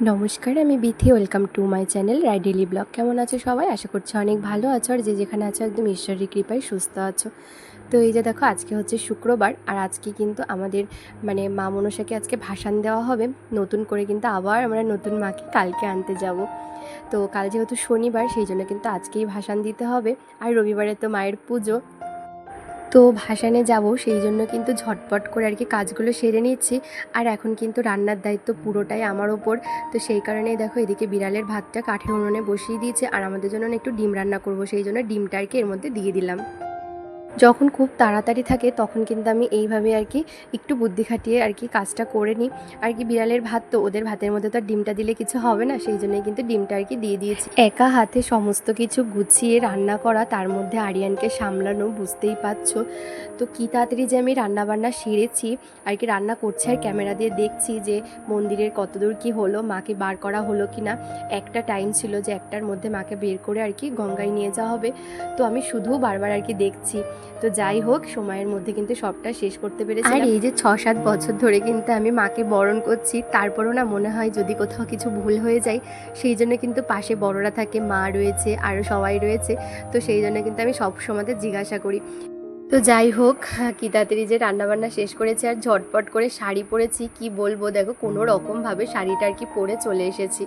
নমস্কার, আমি Bithi. Welcome to my channel রাইডেলি blog কেমন আছো সবাই? আশা করছি অনেক ভালো আছো আর যে যেখানে আছো একদম ঈশ্বরের কৃপায় সুস্থ আছো। তো এই যে দেখো, আজকে হচ্ছে শুক্রবার আর আজকে কিন্তু আমাদের মানে মা মনসাকে আজকে ভাসান দেওয়া হবে। নতুন করে কিন্তু আবার আমরা নতুন মাকে কালকে আনতে যাব। তো কাল যেহেতু শনিবার, সেই জন্য কিন্তু আজকেই ভাসান দিতে হবে। আর রবিবারে তো মায়ের পুজো। তো ভাসানে যাব, সেই জন্য কিন্তু ঝটপট করে আর কি কাজগুলো সেরে নিচ্ছি। আর এখন কিন্তু রান্নার দায়িত্ব পুরোটাই আমার ওপর। তো সেই কারণে দেখো এদিকে বিড়ালের ভাতটা কাঠের উনুনে বসিয়ে দিয়েছে। আর আমাদের জন্য একটু ডিম রান্না করব, সেই জন্য ডিমটা আর কি এর মধ্যে দিয়ে দিলাম। যখন খুব তাড়াতাড়ি থাকে তখন কিন্তু আমি এইভাবে আর কি একটু বুদ্ধি খাটিয়ে আর কি কাজটা করে নিই। আর কি বিড়ালের ভাত তো ওদের ভাতের মধ্যে তো ডিমটা দিলে কিছু হবে না, সেই জন্যই কিন্তু ডিমটা আর কি দিয়ে দিয়েছি। একা হাতে সমস্ত কিছু গুছিয়ে রান্না করা, তার মধ্যে আরিয়ানকে সামলানো, বুঝতেই পারছ। তো কী তাড়াতাড়ি যে আমি রান্না বান্না সেরেছি, আর কি রান্না করছি আর ক্যামেরা দিয়ে দেখছি যে মন্দিরের কতদূর কি হলো, মাকে বার করা হলো কি না। একটা টাইম ছিল যে একটার মধ্যে মাকে বের করে আর কি গঙ্গায় নিয়ে যাওয়া হবে। তো আমি শুধু বারবার আর কি দেখছি। তো যাই হোক, সময়ের মধ্যে কিন্তু সবটা শেষ করতে পেরেছি আর এই যে ছ সাত বছর ধরে কিন্তু আমি মাকে বরণ করছি, তারপরও না মনে হয় যদি কোথাও কিছু ভুল হয়ে যায়, সেই জন্য কিন্তু পাশে বড়রা থাকে, মা রয়েছে, আরও সবাই রয়েছে, তো সেই জন্য কিন্তু আমি সব সময়তে জিজ্ঞাসা করি। তো যাই হোক, কি তাড়াতাড়ি যে রান্নাবান্না শেষ করেছি আর ঝটপট করে শাড়ি পরেছি, কি বলব? দেখো, কোনো রকমভাবে শাড়িটা আর কি পরে চলে এসেছি।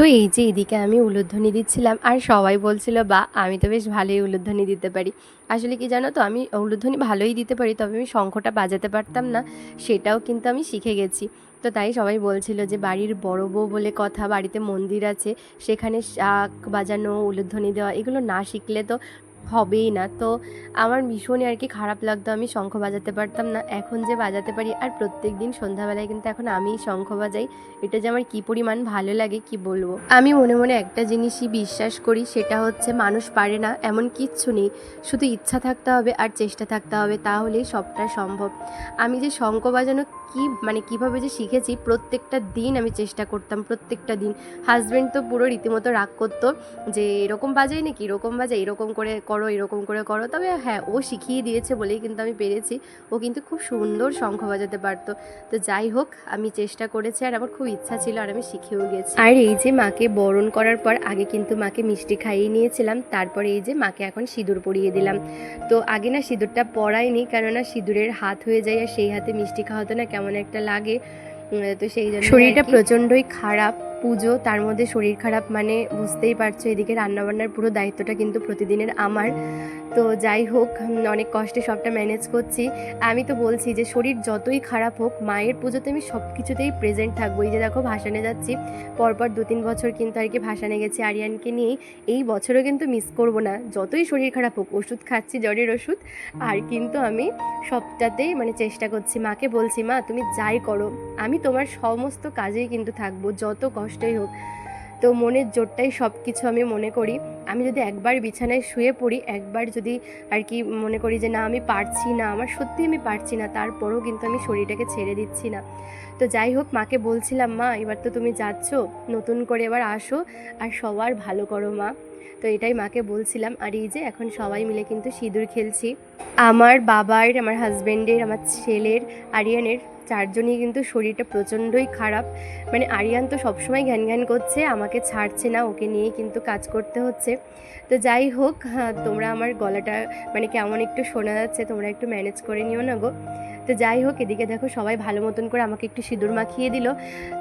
তো এই যে এদিকে আমি উলুধ্বনি দিচ্ছিলাম, আর সবাই বলছিল বা আমি তো বেশ ভালোই উলুধ্বনি দিতে পারি। আসলে কি জানো তো, আমি উলুধ্বনি ভালোই দিতে পারি, তবে আমি শঙ্খটা বাজাতে পারতাম না, সেটাও কিন্তু আমি শিখে গেছি। তো তাই সবাই বলছিল যে, বাড়ির বড় বউ বলে কথা, বাড়িতে মন্দির আছে, সেখানে শাক বাজানো, উলুধ্বনি দেওয়া, এগুলো না শিখলে তো হবেই না। তো আমার ভীষণই আর কি খারাপ লাগতো, আমি শঙ্খ বাজাতে পারতাম না। এখন যে বাজাতে পারি, আর প্রত্যেক দিন সন্ধ্যাবেলায় কিন্তু এখন আমিই শঙ্খ বাজাই। এটা যে আমার কী পরিমাণ ভালো লাগে, কি বলব? আমি মনে মনে একটা জিনিসই বিশ্বাস করি, সেটা হচ্ছে মানুষ পারে না, এমন কিচ্ছু নেই। শুধু ইচ্ছা থাকতে হবে আর চেষ্টা থাকতে হবে, তাহলেই সবটা সম্ভব। আমি যে শঙ্খ বাজানো কি মানে কীভাবে যে শিখেছি, প্রত্যেকটা দিন আমি চেষ্টা করতাম, প্রত্যেকটা দিন। হাজব্যান্ড তো পুরো রীতিমতো রাগ করতো যে, এরকম বাজাই নাকি? এরকম বাজাই? এরকম করে করো এরকম করে করো। তবে হ্যাঁ ও শিখিয়ে দিয়েছে বলেই কিন্তু আমি পেরেছি। ও কিন্তু খুব সুন্দর শঙ্খ বাজাতে পারতো। তো যাই হোক আমি চেষ্টা করেছি আর আমার খুব ইচ্ছা ছিল আর আমি শিখেও গেছি। আর এই যে মাকে বরণ করার পর আগে কিন্তু মাকে মিষ্টি খাইয়ে নিয়েছিলাম তারপরে এই যে মাকে এখন সিঁদুর পরিয়ে দিলাম। তো আগে না সিঁদুরটা পরাইনি কেননা সিঁদুরের হাত হয়ে যায় আর সেই হাতে মিষ্টি খাওয়াতে না কেমন একটা লাগে। তো সেই জন্য শরীরটা প্রচণ্ডই খারাপ। পুজো, তার মধ্যে শরীর খারাপ মানে বুঝতেই পারছ, এদিকে রান্নাবান্নার পুরো দায়িত্বটা কিন্তু প্রতিদিনের আমার। তো যাই হোক অনেক কষ্টে সবটা ম্যানেজ করছি। আমি তো বলছি যে, শরীর যতই খারাপ হোক, মায়ের পুজোতে আমি সব কিছুতেই প্রেজেন্ট থাকব। এই যে দেখো, ভাসানে যাচ্ছি। পরপর দু তিন বছর কিন্তু আর কি ভাসানে গেছি আরিয়ানকে নিয়েই। এই বছরও কিন্তু মিস করব না। যতই শরীর খারাপ হোক, ওষুধ খাচ্ছি, জ্বরের ওষুধ। আর কিন্তু আমি সবটাতেই মানে চেষ্টা করছি। মাকে বলছি, মা, তুমি যাই করো। আমি তোমার সমস্ত কাজেই কিন্তু থাকব, যত কষ্টই হোক। তো মনের জোরটাই সব কিছু আমি মনে করি। আমি যদি একবার বিছানায় শুয়ে পড়ি, একবার যদি আর কি মনে করি যে না, আমি পারছি না, আমার সত্যি আমি পারছি না, তারপরেও কিন্তু আমি শরীরটাকে ছেড়ে দিচ্ছি না। তো যাই হোক, মাকে বলছিলাম, মা, এবার তো তুমি যাচ্ছ, নতুন করে এবার আসো আর সবার ভালো করো, মা। তো এটাই মাকে বলছিলাম। আর এই যে এখন সবাই মিলে কিন্তু সিঁদুর খেলছি। আমার বাবার, আমার হাজব্যান্ডের আমার ছেলের, আরিয়ানের চারজনই কিন্তু শরীরটা প্রচণ্ডই খারাপ। মানে আরিয়ান তো সবসময় ঘ্যান ঘ্যান করছে আমাকে ছাড়ছে না ওকে নিয়েই কিন্তু কাজ করতে হচ্ছে। তো যাই হোক হ্যাঁ, তোমরা আমার গলাটা মানে কেমন একটু শোনা যাচ্ছে তোমরা একটু ম্যানেজ করে নিও না গো। তো যাই হোক এদিকে দেখো সবাই ভালো মতন করে আমাকে একটু সিঁদুর মাখিয়ে দিল।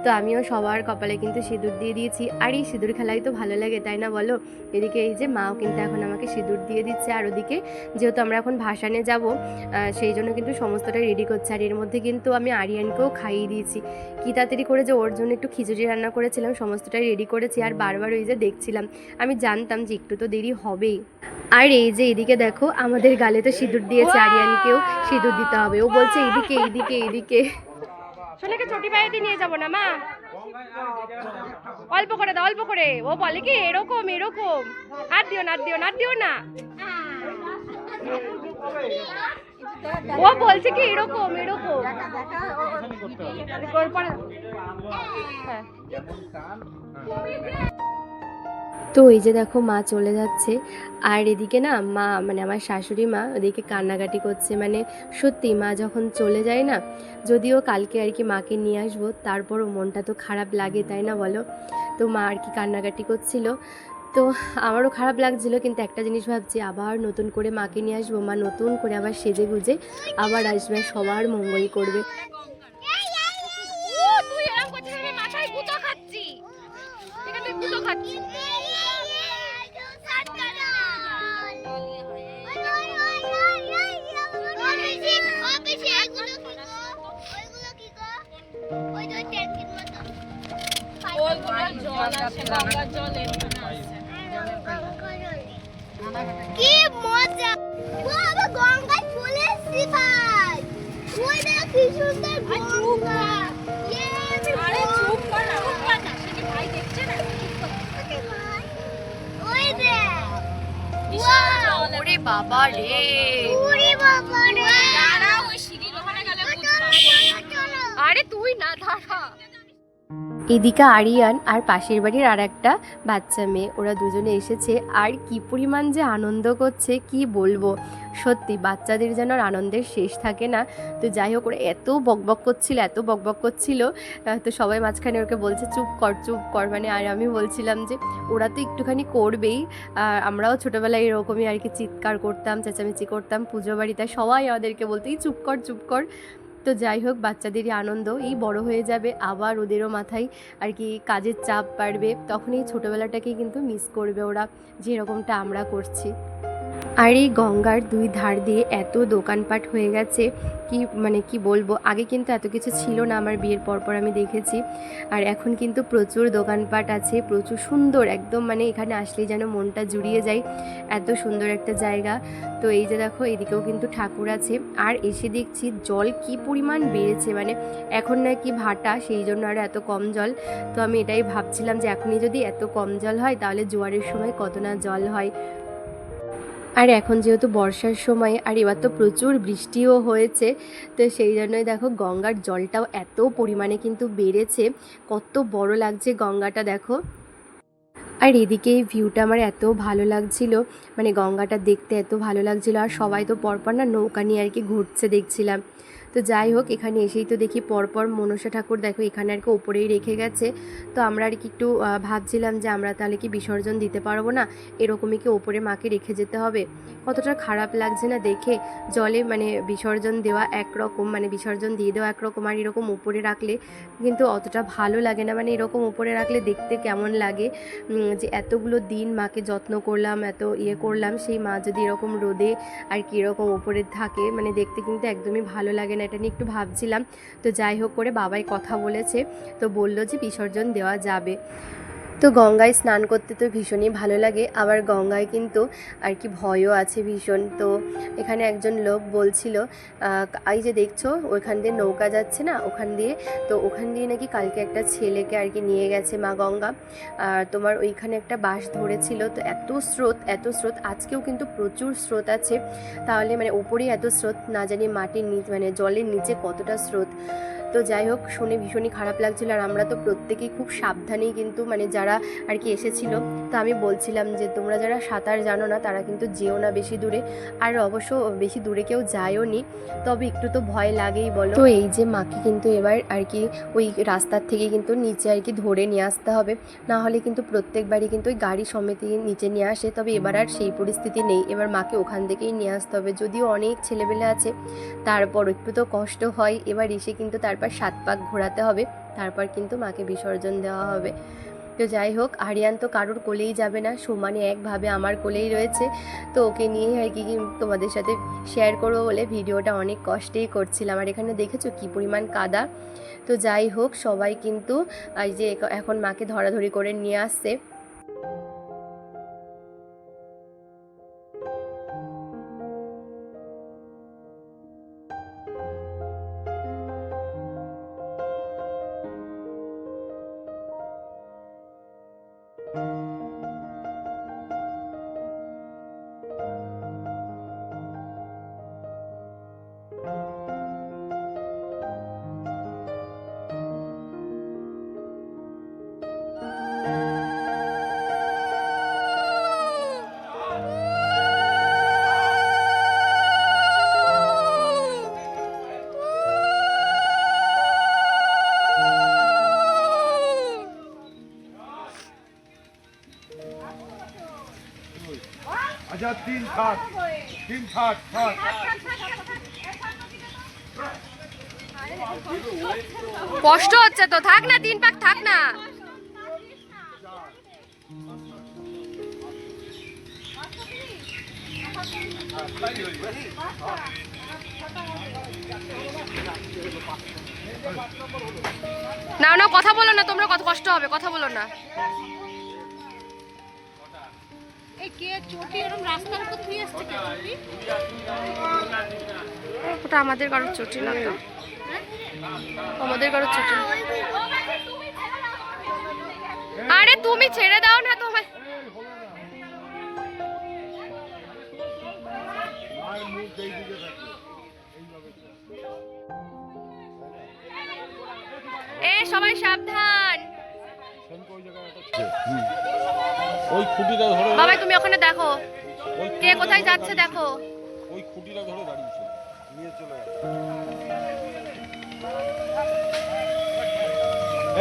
তো আমিও সবার কপালে কিন্তু সিঁদুর দিয়ে দিয়েছি। আর এই সিঁদুর খেলাই তো ভালো লাগে তাই না বলো? এদিকে এই যে মাও কিন্তু এখন আমাকে সিঁদুর দিয়ে দিচ্ছে আর ওদিকে যেহেতু আমরা এখন ভাসানে যাব সেই জন্য কিন্তু সমস্তটাই রেডি করছে। আর এর মধ্যে কিন্তু আমি আরিয়ানকেও খাইয়ে দিয়েছি। কী তাড়াতাড়ি করে যে ওর জন্য একটু খিচুড়ি রান্না করেছিলাম সমস্তটাই রেডি করেছি আর বারবার ওই যে দেখছিলাম। আমি জানতাম যে একটু তো দেরি হবেই। আর এই যে এদিকে দেখো আমাদের গালে তো সিঁদুর দিয়েছে আরিয়ানকেও সিঁদুর দিতে হবে। ও বলছে এইদিকে এইদিকে এইদিকে। সোনাকে চটি পায়েতে নিয়ে যাব না মা? অল্প করে দাও অল্প করে। ও বলে কি এরকম এরকম। আর দিও না আর দিও না আর দিও না। ও বলছে কি এরকম এরকম। তো এই যে দেখো মা চলে যাচ্ছে, আর এদিকে না মা মানে আমার শাশুড়ি মা ওদিকে কান্নাকাটি করছে মানে সত্যি মা যখন চলে যায় না, যদিও কালকে আর কি মাকে নিয়ে আসব, তারপরও মনটা তো খারাপ লাগে, তাই না বলো? তো মা আর কি কান্নাকাটি করছিল তো আমারও খারাপ লাগছিল, কিন্তু একটা জিনিস ভাবছি, আবার নতুন করে মাকে নিয়ে আসব, মা নতুন করে আবার সেজে গুজে আবার আসবে, সবার মঙ্গল করবে। কি মজা। বাবা গঙ্গায় চলে এসেছি ভাই। ওই দেখ কি সুন্দর গঙ্গা। ইয়ে, আরে চুপ কর না চুপ কর না। সে ভাই দেখছে না? চুপ কর। ওই দেখ। ওরে বাবা রে। বাবা রে। দাঁড়া ওই সিঁড়ির ওখানে গেলে বুঝবা চলো, চলো। আরে তুই না দাঁড়া। এদিকে আরিয়ান আর পাশের বাড়ির আর একটা বাচ্চা মেয়ে, ওরা দুজনে এসেছে। আর কি পরিমাণ যে আনন্দ করছে, কি বলব? সত্যি, বাচ্চাদের যেন আর আনন্দের শেষ থাকে না। তো যাই হোক, ওরা এত বকবক করছিল, এত বকবক করছিল তো সবাই মাঝখানে ওকে বলছে, চুপ কর চুপ কর। মানে আর আমি বলছিলাম যে, ওরা তো একটুখানি করবেই। আমরাও ছোটোবেলায় এরকমই আর কি চিৎকার করতাম, চেঁচামেচি করতাম, পুজো বাড়িতে, সবাই আমাদেরকে বলতো, এই চুপ কর চুপ কর। তো যাই হোক, বাচ্চাদেরই আনন্দ। এই বড় হয়ে যাবে, আবার ওদেরও মাথায় আর কি কাজের চাপ বাড়বে। তখন এই ছোটোবেলাটাকেই কিন্তু মিস করবে ওরা, যেরকমটা আমরা করছি। আর এই গঙ্গার দুই ধার দিয়ে এত দোকানপাট হয়ে গেছে, কি মানে কি বলব? আগে কিন্তু এত কিছু ছিল না আমার বিয়ের পরপর আমি দেখেছি। আর এখন কিন্তু প্রচুর দোকানপাট আছে, প্রচুর সুন্দর, একদম মানে এখানে আসলেই যেন মনটা জুড়িয়ে যায় এত সুন্দর একটা জায়গা। তো এই যে দেখো, এদিকেও কিন্তু ঠাকুর আছে। আর এসে দেখছি জল কি পরিমাণ বেড়েছে মানে এখন নাকি ভাটা, সেই জন্য আরও এত কম জল। তো আমি এটাই ভাবছিলাম যে এখনই যদি এত কম জল হয়, তাহলে জোয়ারের সময় কত না জল হয়। আর এখন যেহেতু বর্ষার সময়, আর এবার তো প্রচুর বৃষ্টিও হয়েছে, তো সেই জন্যই দেখো গঙ্গার জলটাও এত পরিমাণে কিন্তু বেড়েছে, কত বড় লাগছে গঙ্গাটা দেখো। আর এদিকে এই ভিউটা আমার এত ভালো লাগছিল মানে গঙ্গাটা দেখতে এত ভালো লাগছিল, আর সবাই তো পরপর না নৌকা নিয়ে আর কি ঘুরছে দেখছিলাম। তো যাই হোক, এখানে এসেই তো দেখি পরপর মনসা ঠাকুর দেখো, এখানে আর কি ওপরেই রেখে গেছে। তো আমরা আর কি একটু ভাবছিলাম যে আমরা তাহলে কি বিসর্জন দিতে পারব না? এরকমই কি ওপরে মাকে রেখে যেতে হবে? কতটা খারাপ লাগছে না দেখে। জলে মানে বিসর্জন দেওয়া একরকম মানে বিসর্জন দিয়ে দেওয়া একরকম আর এরকম উপরে রাখলে কিন্তু অতটা ভালো লাগে না। মানে এরকম উপরে রাখলে দেখতে কেমন লাগে? যে এতগুলো দিন মাকে যত্ন করলাম, এত ইয়ে করলাম, সেই মা যদি এরকম রোদে আর কি এরকম ওপরে থাকে মানে দেখতে কিন্তু একদমই ভালো লাগে না। এটা নিয়ে একটু ভাবছিলাম। তো যাই হোক করে বাবাই কথা বলেছে। তো বলল যে, বিসর্জন দেওয়া যাবে। তো গঙ্গায় স্নান করতে তো ভীষণই ভালো লাগে, আবার গঙ্গায় কিন্তু আর কি ভয়ও আছে ভীষণ। তো এখানে একজন লোক বলছিল এই যে দেখছ, ওইখান দিয়ে নৌকা যাচ্ছে না, ওখান দিয়ে? তো ওখান দিয়ে নাকি কালকে একটা ছেলেকে আর কি নিয়ে গেছে মা গঙ্গা। আর তোমার ওইখানে একটা বাস ধরেছিল, তো এত স্রোত এত স্রোত, আজকেও কিন্তু প্রচুর স্রোত আছে। তাহলে মানে ওপরেই এত স্রোত, না জানি মাটির নিচ মানে জলের নিচে কতটা স্রোত। তো যাই হোক, শুনে ভীষণই খারাপ লাগছিল আর আমরা তো প্রত্যেকেই খুব সাবধানেই কিন্তু মানে যারা আর কি এসেছিল, তো আমি বলছিলাম যে তোমরা যারা সাঁতার জানো না, তারা কিন্তু যেও না বেশি দূরে আর অবশ্য বেশি দূরে কেউ যায়ও নি, তবে একটু তো ভয় লাগেই বলো। তো এই যে মাকে কিন্তু এবার আর কি ওই রাস্তার থেকে কিন্তু নিচে আর কি ধরে নিয়ে আসতে হবে, না হলে কিন্তু প্রত্যেকবারই কিন্তু ওই গাড়ি সমেত নিচে নিয়ে আসে, তবে এবার আর সেই পরিস্থিতি নেই, এবার মাকে ওখান থেকেই নিয়ে আসতে হবে, যদিও অনেক ছেলেবেলে আছে, তারপর একটু তো কষ্ট হয়, এবার এসে কিন্তু তারপর সাত পাক ঘোরাতে হবে, তারপর কিন্তু মাকে বিসর্জন দেওয়া হবে। তো যাই হোক, আরিয়ান তো কারোর কোলেই যাবে না সমানে একভাবে আমার কোলেই রয়েছে। তো ওকে নিয়ে আর কি তোমাদের সাথে শেয়ার করব বলে ভিডিওটা অনেক কষ্টেই করছিলাম। আর এখানে দেখেছ কী পরিমাণ কাদা? তো যাই হোক, সবাই কিন্তু এই যে এখন মাকে ধরাধরি করে নিয়ে আসছে। আচ্ছা তিন থাক তিন থাক থাক কষ্ট হচ্ছে তো, থাক না, তিন পাক থাক না। না না, কথা বলো না, তোমরা কত কষ্ট হবে, কথা বলো না। ওটা আমাদের কারোর চটি না তো। আমাদের কারোর চটি আরে তুমি ছেড়ে দাও না তোমার এ, সবাই সাবধান। ওই খুঁটিটা ধরে বাবাই তুমি ওখানে দেখো কে কোথায় যাচ্ছে দেখো ওই খুঁটিটা ধরে দাঁড়িয়েছে নিয়ে চলে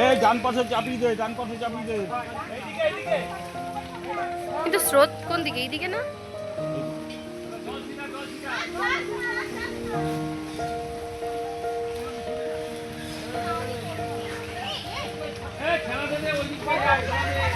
এই ডান পাশে চাপিয়ে দে ডান পাশে চাপিয়ে দে কিন্তু স্রোত কোন দিকে এই দিকে না এই ওই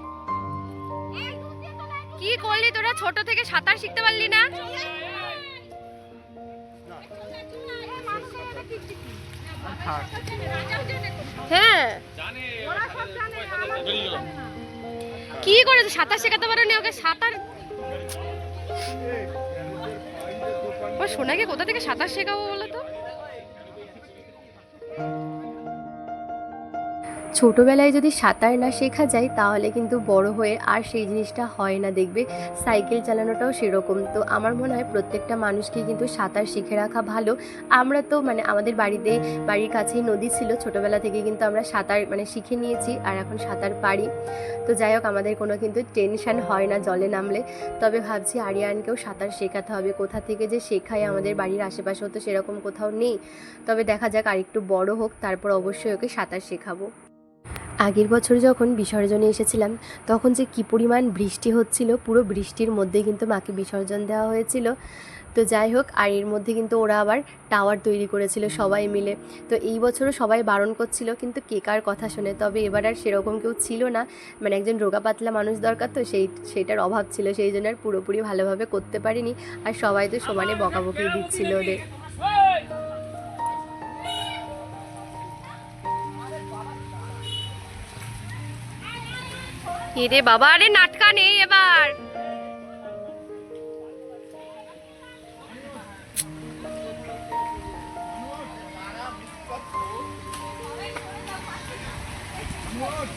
কি করলি তোরা? ছোট থেকে সাঁতার শিখতে পারলি না? হ্যাঁ। কি করেছে? সাঁতার শেখাতে পারোনি ওকে? সাঁতার ও, সোনাকে কোথা থেকে সাঁতার শেখাবো বলো ছোটোবেলায় যদি সাঁতার না শেখা যায়, তাহলে কিন্তু বড় হয়ে আর সেই জিনিসটা হয় না, দেখবে সাইকেল চালানোটাও সেরকম। তো আমার মনে হয় প্রত্যেকটা মানুষকে কিন্তু সাঁতার শিখে রাখা ভালো। আমরা তো মানে আমাদের বাড়িতে, বাড়ির কাছেই নদী ছিল, ছোটোবেলা থেকে কিন্তু আমরা সাঁতার মানে শিখে নিয়েছি আর এখন সাঁতার পারি। তো যাই হোক, আমাদের কোনো কিন্তু টেনশন হয় না জলে নামলে। তবে ভাবছি আরিয়ানকেও সাঁতার শেখাতে হবে। কোথা থেকে যে শেখায় আমাদের বাড়ির আশেপাশেও তো সেরকম কোথাও নেই। তবে দেখা যাক আরেকটু বড় হোক, তারপর অবশ্যই ওকে সাঁতার শেখাবো। আগের বছর যখন বিসর্জনে এসেছিলাম, তখন যে কী পরিমাণ বৃষ্টি হচ্ছিল, পুরো বৃষ্টির মধ্যে কিন্তু মাকে বিসর্জন দেওয়া হয়েছিল। তো যাই হোক, আর এর মধ্যে কিন্তু ওরা আবার টাওয়ার তৈরি করেছিল সবাই মিলে। তো এই বছরও সবাই বারণ করছিল, কিন্তু কে কার কথা শুনে? তবে এবার আর সেরকম কেউ ছিল না। মানে একজন রোগা পাতলা মানুষ দরকার, তো সেই, সেটার অভাব ছিল, সেই জন্য আর পুরোপুরি ভালোভাবে করতে পারিনি। আর সবাই তো সমানে বকাবকি দিচ্ছিল ওদের। এরে বাবা, আরে নাটকা নেই এবার।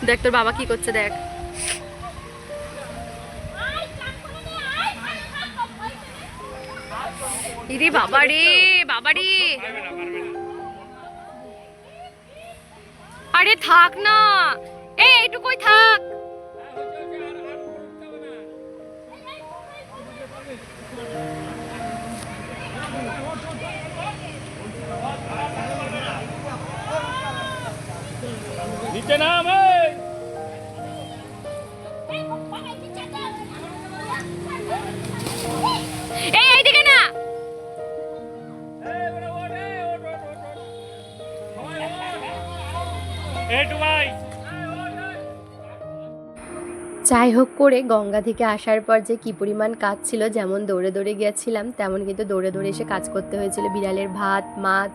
দেখ, তোর বাবা কি করছে দেখ। ইরে বাবা রে, বাবা আরে থাক না। নিচে যাই হোক করে গঙ্গা থেকে আসার পর যে কী পরিমাণ কাজ ছিল, যেমন দৌড়ে দৌড়ে গিয়েছিলাম, তেমন কিন্তু দৌড়ে দৌড়ে এসে কাজ করতে হয়েছিল। বিড়ালের ভাত, মাছ,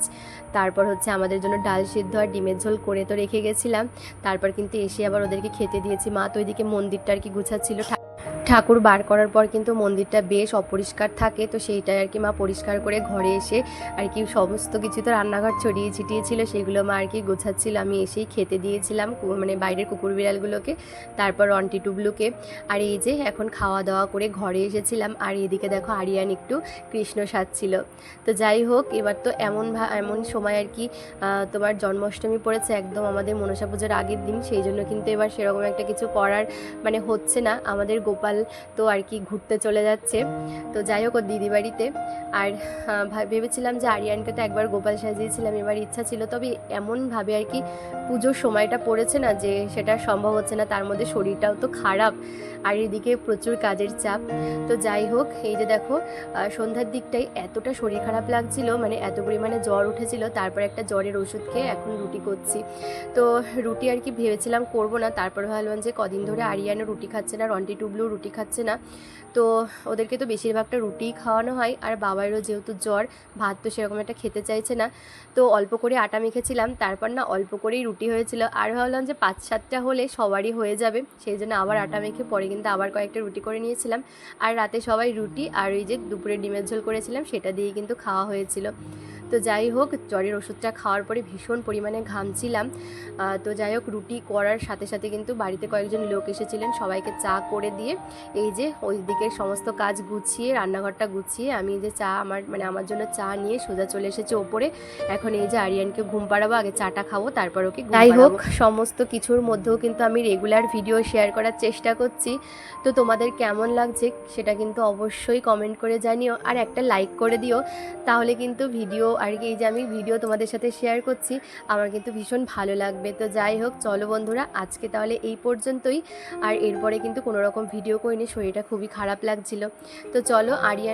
তারপর হচ্ছে আমাদের জন্য ডাল সিদ্ধ আর ডিমের ঝোল করে তো রেখে গেছিলাম। তারপর কিন্তু এসে আবার ওদেরকে খেতে দিয়েছি। মা তো ওইদিকে মন্দিরটা আর কি গুছাচ্ছিল। ঠাকুর বার করার পর কিন্তু মন্দিরটা বেশ অপরিষ্কার থাকে, তো সেইটাই আর কি মা পরিষ্কার করে ঘরে এসে আর কি সমস্ত কিছু তো রান্নাঘর ছড়িয়ে ছিটিয়ে ছিল, সেগুলো মা আর কি গোছাচ্ছিল, আমি এসেই খেতে দিয়েছিলাম মানে বাইরের কুকুর বিড়ালগুলোকে, তারপর অন্টি টুবলুকে, আর এই যে এখন খাওয়া দাওয়া করে ঘরে এসেছিলাম, আর এদিকে দেখো আরিয়ান একটু কৃষ্ণ সাজছিল। তো যাই হোক, এবার তো এমন এমন সময় আর কি তোমার জন্মাষ্টমী পড়েছে, একদম আমাদের মনসা পুজোর আগের দিন, সেই জন্য কিন্তু এবার সেরকম একটা কিছু করার মানে হচ্ছে না, আমাদের গোপাল তো আর কি ঘুরতে চলে যাচ্ছে। তো যাই হোক ওর দিদি বাড়িতে। আর ভেবেছিলাম যে আরিয়ানকে তো একবার গোপাল সাজিয়েছিলাম, এবার ইচ্ছা ছিল। তবে এমনভাবে আর কি পুজোর সময়টা পড়েছে না যে সেটা সম্ভব হচ্ছে না, তার মধ্যে শরীরটাও তো খারাপ। আর এদিকে প্রচুর কাজের চাপ। তো যাই হোক, এই যে দেখো সন্ধ্যার দিকটাই এতটা শরীর খারাপ লাগছিল মানে এত পরিমাণে জ্বর উঠেছিল, তারপর একটা জ্বরের ওষুধ খেয়ে এখন রুটি করছি। তো রুটি আর কি ভেবেছিলাম করব না, তারপর ভাবলাম যে কদিন ধরে আরিয়ানও রুটি খাচ্ছে না, রন্টি টুবলু রুটি খাচ্ছে না। তো ওদেরকে তো বেশিরভাগটা রুটিই খাওয়ানো হয়। আর বাবারও যেহেতু জ্বর, ভাত তো সেরকম একটা খেতে চাইছে না। তো অল্প করে আটা মেখেছিলাম, তারপর না অল্প করেই রুটি হয়েছিল। আর ভাবলাম যে পাঁচ সাতটা হলে সবারই হয়ে যাবে, সেই জন্য আবার আটা মেখে পরে কিন্তু আবার কয়েকটা রুটি করে নিয়েছিলাম। আর রাতে সবাই রুটি আর ওই যে দুপুরে ডিমের ঝোল করেছিলাম, সেটা দিয়েই কিন্তু খাওয়া হয়েছিল। তো যাই হোক, জ্বরের ওষুধটা খাওয়ার পরে ভীষণ পরিমাণে ঘামছিলাম। তো যাই হোক, রুটি করার সাথে সাথে কিন্তু বাড়িতে কয়েকজন লোক এসেছিলেন সবাইকে চা করে দিয়ে। এই যে ওই দিকের সমস্ত কাজ গুছিয়ে রান্নাঘরটা গুছিয়ে আমি যে চা আমার মানে আমার জন্য চা নিয়ে সোজা চলে এসেছে ওপরে। এখন এই যে আরিয়ানকে ঘুম পাড়াবো আগে চাটা খাব তারপর ওকে যাই হোক। সমস্ত কিছুর মধ্যেও কিন্তু আমি রেগুলার ভিডিও শেয়ার করার চেষ্টা করছি। তো তোমাদের কেমন লাগছে সেটা কিন্তু অবশ্যই কমেন্ট করে জানিও। আর একটা লাইক করে দিও তাহলে কিন্তু ভিডিও আর কি এই যে আমি ভিডিও তোমাদের সাথে শেয়ার করছি আমার কিন্তু ভীষণ ভালো লাগবে। তো যাই হোক চলো বন্ধুরা আজকে তাহলে এই পর্যন্তই। আর এরপরে কিন্তু কোনো রকম ভিডিও করিনি শরীরটা খুবই খারাপ লাগছিল। তো চলো আরিয়ান